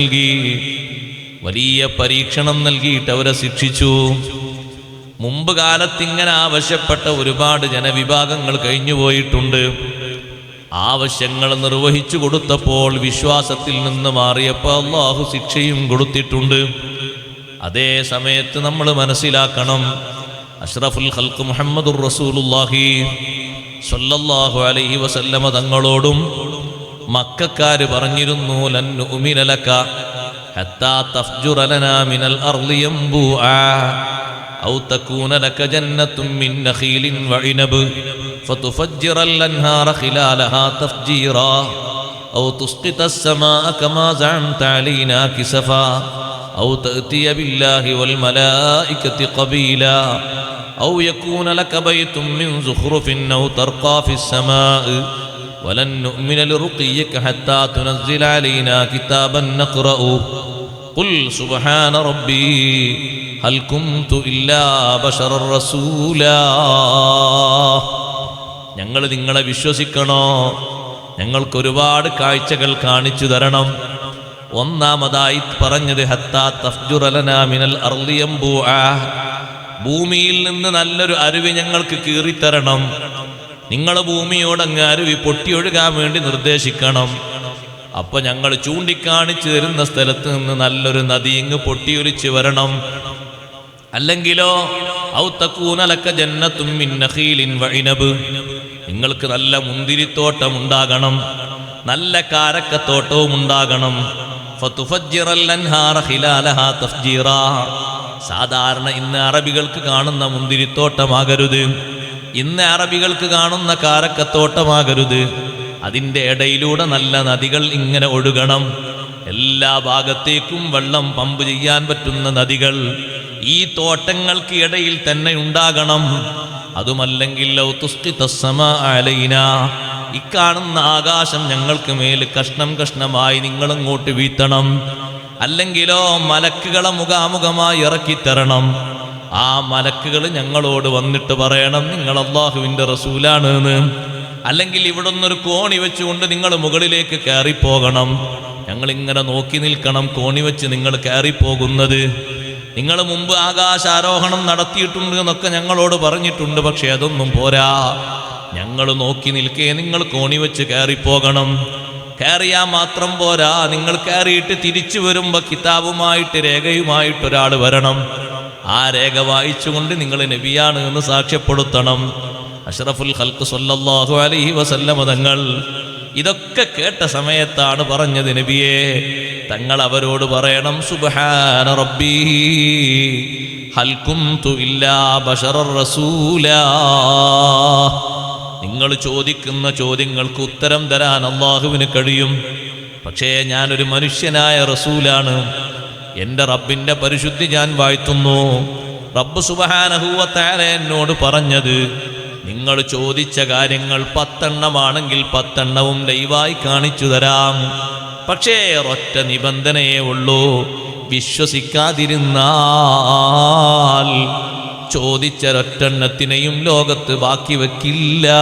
നൽകി. വലിയ പരീക്ഷണം നൽകിയിട്ട് അവരെ ശിക്ഷിച്ചു. മുമ്പ് കാലത്ത് ഇങ്ങനെ ആവശ്യപ്പെട്ട ഒരുപാട് ജനവിഭാഗങ്ങൾ കഴിഞ്ഞുപോയിട്ടുണ്ട് ആവശ്യങ്ങൾ നിർവഹിച്ചു കൊടുത്തപ്പോൾ വിശ്വാസത്തിൽ നിന്ന് മാറിയപ്പോൾ അള്ളാഹു ശിക്ഷയും കൊടുത്തിട്ടുണ്ട്. അതേ സമയത്ത് നമ്മൾ മനസ്സിലാക്കണം. അഷ്റഫുൽ ഹൽക്ക് മുഹമ്മദുർ റസൂലുല്ലാഹി സ്വല്ലല്ലാഹു അലൈഹി വസല്ലമ തങ്ങളോടും മക്കാര് പറഞ്ഞിരുന്നു ലൻ നുഅ്മിന ലക ഹത്താ തഫ്ജുറ ലനാ മിനൽ അർളി യംബൂആ أو تكون لك جنة من نخيل وعنب فتفجر الأنهار خلالها تفجيرا أو تسقط السماء كما زعمت علينا كسفا أو تأتي بالله والملائكة قبيلا أو يكون لك بيت من زخرف أو ترقى في السماء ولن نؤمن لرقيك حتى تنزل علينا كتابا نقرأه قل سبحان ربي هل كنت إلا بشرا رسولا ഞങ്ങൾ നിങ്ങളെ വിശ്വസിക്കണോ ഞങ്ങൾക്ക് ഒരുപാട് കാഴ്ചകൾ കാണിച്ചു തരണം ഒന്നാമതായി പറഞ്ഞത് ഹത്താ തഫ്ജുറലനാ മിനൽ അർളിയംബൂആ ഭൂമിയിൽ നിന്ന് നല്ലൊരു അരുവി ഞങ്ങൾക്ക് കീറിത്തരണം നിങ്ങൾ ഭൂമിയോടങ്ങ് അരുവി പൊട്ടിയൊഴുകാൻ വേണ്ടി നിർദ്ദേശിക്കണം. അപ്പൊ ഞങ്ങൾ ചൂണ്ടിക്കാണിച്ചു തരുന്ന സ്ഥലത്ത് നിന്ന് നല്ലൊരു നദി ഇങ്ങ് പൊട്ടിയൊലിച്ച് വരണം. അല്ലെങ്കിലോ ഔത്തക്കൂനലക്ക തക്കൂനലക്ക ജന്നത്തും വഇനബ്. നിങ്ങൾക്ക് നല്ല മുന്തിരിത്തോട്ടം ഉണ്ടാകണം. നല്ല കാരക്കത്തോട്ടവും ഉണ്ടാകണം. സാധാരണ ഇന്ന് അറബികൾക്ക് കാണുന്ന മുന്തിരിത്തോട്ടമാകരുത്. ഇന്ന് അറബികൾക്ക് കാണുന്ന കാരക്കത്തോട്ടമാകരുത്. അതിന്റെ ഇടയിലൂടെ നല്ല നദികൾ ഇങ്ങനെ ഒഴുകണം. എല്ലാ ഭാഗത്തേക്കും വെള്ളം പമ്പ് ചെയ്യാൻ പറ്റുന്ന നദികൾ ഈ തോട്ടങ്ങൾക്ക് ഇടയിൽ തന്നെ ഉണ്ടാകണം. അതുമല്ലെങ്കിൽ ഇക്കാണുന്ന ആകാശം ഞങ്ങൾക്ക് മേൽ കഷ്ണം കഷ്ണമായി നിങ്ങളിങ്ങോട്ട് വീത്തണം. അല്ലെങ്കിലോ മലക്കുകളെ മുഖാമുഖമായി ഇറക്കിത്തരണം. ആ മലക്കുകൾ ഞങ്ങളോട് വന്നിട്ട് പറയണം നിങ്ങൾ അള്ളാഹുവിന്റെ റസൂലാണ് എന്ന് അല്ലെങ്കിൽ ഇവിടെ നിന്നൊരു കോണി വെച്ചുകൊണ്ട് നിങ്ങൾ മുകളിലേക്ക് കയറിപ്പോകണം. ഞങ്ങൾ ഇങ്ങനെ നോക്കി നിൽക്കണം കോണി വെച്ച് നിങ്ങൾ കയറിപ്പോകുന്നത്. നിങ്ങൾ മുമ്പ് ആകാശാരോഹണം നടത്തിയിട്ടുണ്ട് എന്നൊക്കെ ഞങ്ങളോട് പറഞ്ഞിട്ടുണ്ട് പക്ഷേ അതൊന്നും പോരാ. ഞങ്ങൾ നോക്കി നിൽക്കേ നിങ്ങൾ കോണി വെച്ച് കയറിപ്പോകണം. കയറിയാൽ മാത്രം പോരാ. നിങ്ങൾ കയറിയിട്ട് തിരിച്ചു വരുമ്പോൾ കിതാബുമായിട്ട് രേഖയുമായിട്ട് ഒരാൾ വരണം. ആ രേഖ വായിച്ചുകൊണ്ട് നിങ്ങൾ നബിയാണ് എന്ന് സാക്ഷ്യപ്പെടുത്തണം. അഷ്റഫുൽ ഹൽക്ക് സൊല്ലാഹു അലഹി വസല്ലമ തങ്ങൾ ഇതൊക്കെ കേട്ട സമയത്താണ് പറഞ്ഞത് നബിയെ. തങ്ങൾ അവരോട് പറയണം സുബഹാന റബ്ബി ഹൽക്കും റസൂല. നിങ്ങൾ ചോദിക്കുന്ന ചോദ്യങ്ങൾക്ക് ഉത്തരം തരാൻ അള്ളാഹുവിന് കഴിയും. പക്ഷേ ഞാനൊരു മനുഷ്യനായ റസൂലാണ്. എന്റെ റബ്ബിന്റെ പരിശുദ്ധി ഞാൻ വാഴ്ത്തുന്നു. റബ്ബ് സുബഹാനഹൂവത്താര എന്നോട് പറഞ്ഞത് നിങ്ങൾ ചോദിച്ച കാര്യങ്ങൾ പത്തെണ്ണമാണെങ്കിൽ പത്തെണ്ണവും ദൈവായി കാണിച്ചു തരാം. പക്ഷേ ഒറ്റ നിബന്ധനയേ ഉള്ളൂ. വിശ്വസിക്കാതിരുന്നാൽ ചോദിച്ച ഒറ്റെണ്ണത്തിനെയും ലോകത്ത് ബാക്കി വെക്കില്ല.